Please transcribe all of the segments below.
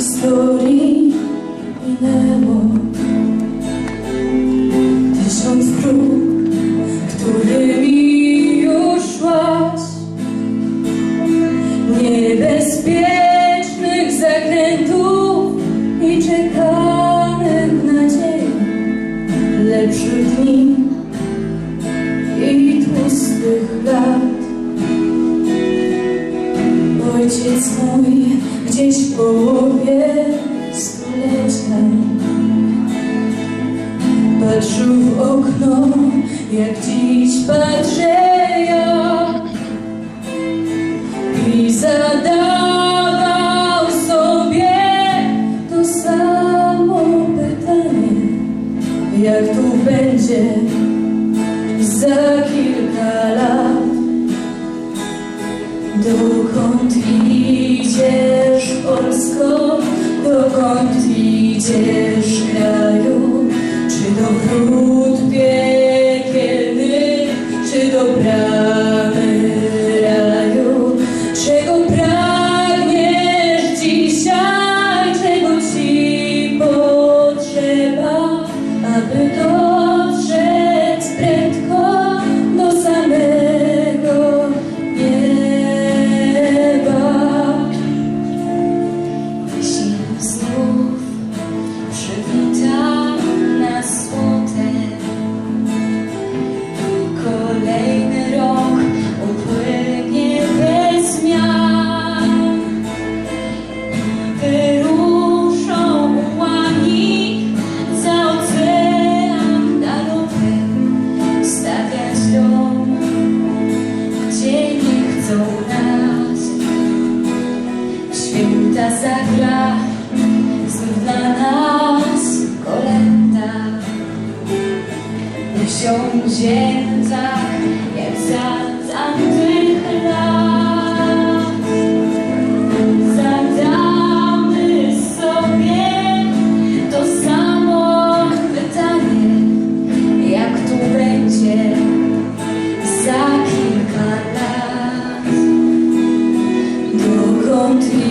історії і небо. jak dziś patrzę i zadawał sobie to samo pytanie, jak tu będzie za kilka lat, dokąd idziesz Polsko, dokąd idziesz kraju, czy do wrót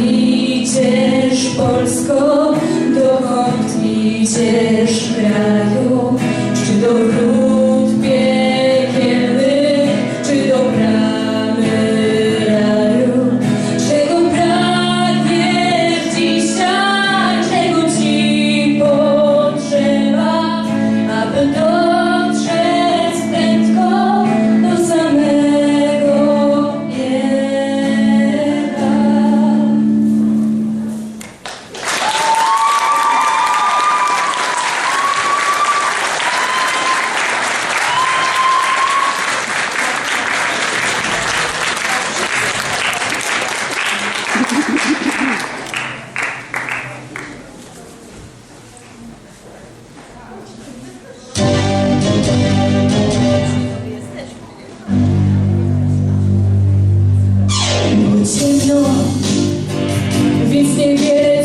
idziesz Polsko, dokąd idziesz kraju, czy do Señor, viste bien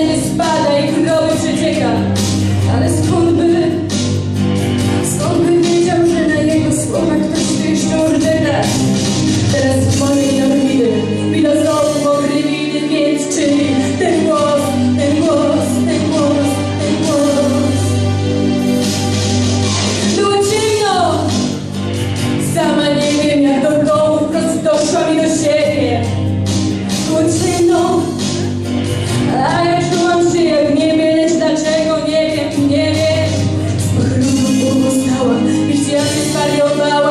będzie spadać you